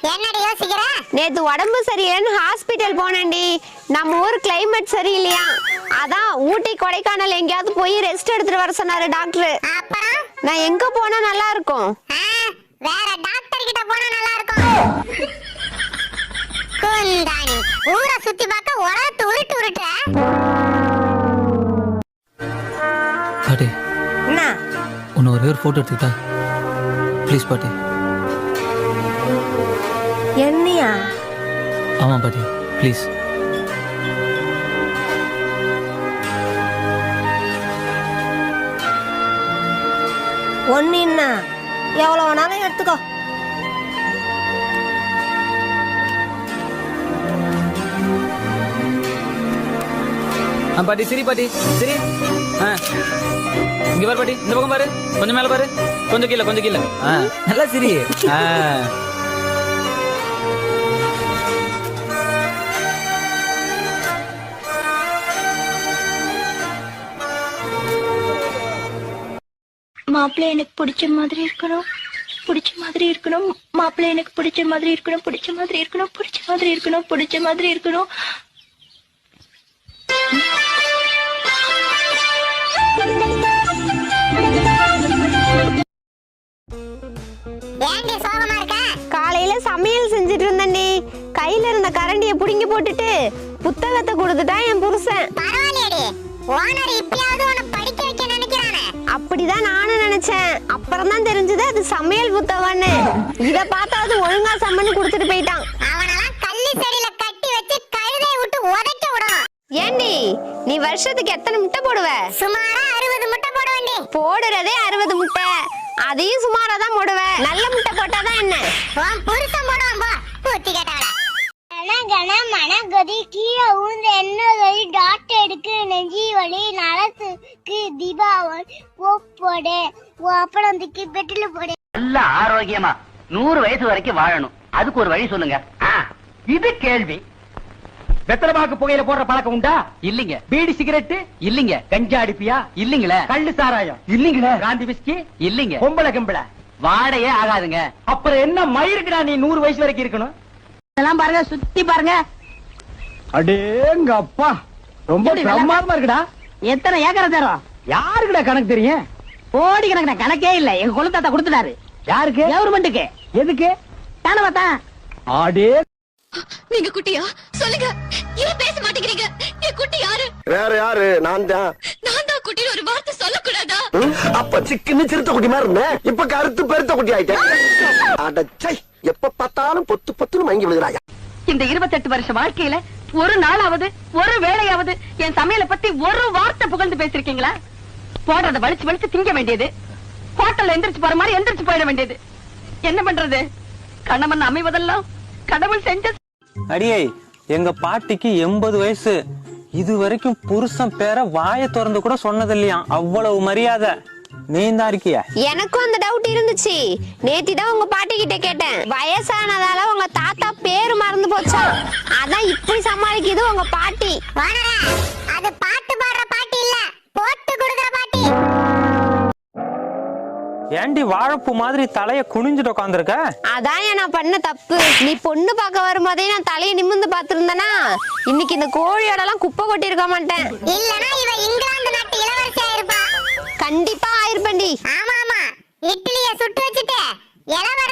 என்னடி யோசிக்கிற? நேத்து உடம்பு சரியில்லைன்னு ஹாஸ்பிட்டல் போனேன்டி. நம்ம ஊர் கிளைமேட் சரியில்லையா? அதான் ஊட்டி கொடைக்கானல் எங்கேயாவது போய் ரெஸ்ட் எடுத்துட்டு வர சொன்னாரு டாக்டர் அப்புறம்? நான் எங்க போனா நல்லா இருக்கும்? ஆ, வேற டாக்டர் கிட்ட போனா நல்லா இருக்கும். குந்தாணி ஊரை சுத்தி பார்க்க உலகத்து உருட்டு உருட்டுற பாட்டி என்ன? உன்னை ஒரே ஒரு ஃபோட்டோ எடுத்துக்கிட்டா. ப்ளீஸ் பாட்டி. என்னையா? ஆமாம் பாட்டி ப்ளீஸ். ஒன்னு என்ன எவ்வளோ வேணாலும் எடுத்துக்கோ. ஆ பாட்டி சரி பாட்டி சரி. ஆ இங்க பாரு பாட்டி இந்த பக்கம் பாரு. கொஞ்சம் மேல பாரு. கொஞ்சம் கீழே கொஞ்சம் கீழே. ஆ நல்லா சரி. ஆ. மாப்பிள்ளை எனக்கு பிடிச்ச மாதிரி இருக்கணும். பிடிச்ச மாதிரி இருக்கணும். மாப்பிள்ளை எனக்கு பிடிச்ச மாதிரி இருக்கணும். பிடிச்ச மாதிரி இருக்கணும். பிடிச்ச மாதிரி இருக்கணும். பிடிச்ச மாதிரி இருக்கணும். காலையில சமையல் செஞ்சுட்டு இருந்தேன்டி. கையில இருந்த கரண்டிய புடுங்கி போட்டுட்டு புத்தகத்தை கொடுத்துட்டா என் புருஷன். பரவாயில்லையடி. ஓனர் இப்பயாவது உன்னை அப்புறம் தான் தெரிஞ்சது அது சமையல் புத்தகம்னு. இத பார்த்தாவது ஒழுங்கா சம்மன்னு கொடுத்துட்டு போயிட்டான். அவனெல்லாம் கள்ளி செடியில கட்டி வச்சு கழுதை விட்டு உதைக்க விடணும் ஏண்டி நீ வருஷத்துக்கு எத்தனை முட்டை போடுவ? சுமாரா அறுபது முட்டை போட வேண்டி போடுறதே அறுபது முட்டை. அதையும் சுமாரா தான் போடுவ. நல்ல முட்டை போட்டாதான் என்ன? உன் புருஷன் போடுவான் போ பூத்தி கேட்டவள. கன மன கதி கீழே ஊந்து என்ன கதி டாக்டர் எடுக்கு நெஞ்சி வலி நலத்துக்கு தீபாவளி போடு அப்புறம் தூக்கி பெட்டில போடு. நல்ல ஆரோக்கியமா. நூறு வயசு வரைக்கும் வாழணும். அதுக்கு ஒரு வழி சொல்லுங்க. இது கேள்வி. வெத்தலமாக்கு புகையில போடுற பழக்கம் உண்டா? இல்லைங்க. பீடி சிகரெட்டு? இல்லைங்க. கஞ்சா அடிப்பியா? இல்லைங்களே. கள்ளு சாராயம்? இல்லீங்களே. காந்தி பிஸ்கி? இல்லைங்க. பொம்பளை கிம்பளை? வாடையே ஆகாதுங்க. அப்புறம் என்ன மயிருக்குடா நீ நூறு வயசு வரைக்கும் இருக்கணும்? இதெல்லாம் பாருங்க சுத்தி பாருங்க. அடேங்க அப்பா ரொம்ப பிரமாதமா இருக்குடா. எத்தனை ஏக்கரை தரும்? யாருக்குடா கணக்கு தெரியும்? கோடி கணக்கு கணக்கே இல்ல. எங்க குலத்தாத்தா கொடுத்துட்டாரு. யாருக்கு? கவர்மெண்ட்டுக்கு. எதுக்கு? தானே பார்த்தா அடே நீங்க குட்டியா? சொல்லுங்க. ஏன் பேச மாட்டேங்கிறீங்க. என் குட்டி யாரு? வேற யாரு? நான் தான். நான் தான் குட்டின்னு ஒரு வார்த்தை சொல்லக்கூடாதா? அப்ப சிக்கன்னு சிறுத்த குட்டி மாதிரி இருந்தேன். இப்ப கருத்து பெருத்த குட்டி ஆயிட்டேன். அடச்சை. எப்ப பார்த்தாலும் பொத்து பொத்துன்னு மயங்கி விழுகிறாயா? இந்த இருபத்தெட்டு வருஷ வாழ்க்கையில ஒரு நாளாவது ஒரு வேளையாவது என் சமையலை பத்தி ஒரு வார்த்தை புகழ்ந்து பேசிருக்கீங்களா? போடுறத வலிச்சு வலிச்சு திங்க வேண்டியது. ஹோட்டல்ல எந்திரிச்சு போற மாதிரி எந்திரிச்சு போயிட வேண்டியது. என்ன பண்றது? கணவன் அமைவதெல்லாம் கடவுள் செஞ்ச அடியே எங்க பாட்டிக்கு எண்பது வயசு. இது வரைக்கும் புருஷன் பேர வாயை திறந்து கூட சொன்னது இல்லையா அவ்வளவு மரியாதை. நீ தான் இருக்கிய? எனக்கும் அந்த டவுட் இருந்துச்சு. நேத்தி தான் உங்க பாட்டி கிட்ட கேட்டேன். வயசானதால உங்க தாத்தா பேரு மறந்து போச்சா? அதான் இப்படி சமாளிக்குது உங்க பாட்டி. அது பாட்டு பாடுற பாட்டி இல்ல போட்டு கொடுக்குற பாட்டி. ஏண்டி வாழைப்பூ மாதிரி தலைய குனிஞ்சிட்டு உட்காந்துருக்க அதான் ஏன் நான் பண்ண தப்பு. நீ பொண்ணு பார்க்க வரும்போதே நான் தலையை நிமிர்ந்து பார்த்திருந்தேனா? இன்னைக்கு இந்த கோழியோட எல்லாம் குப்பை கொட்டி இருக்க மாட்டேன். இல்லனா இவ இங்கிலாந்து கண்டிப்பா ஆயிருப்பண்டி ஆமா ஆமா. இட்லிய சுட்டு வச்சுட்டு இளவரசி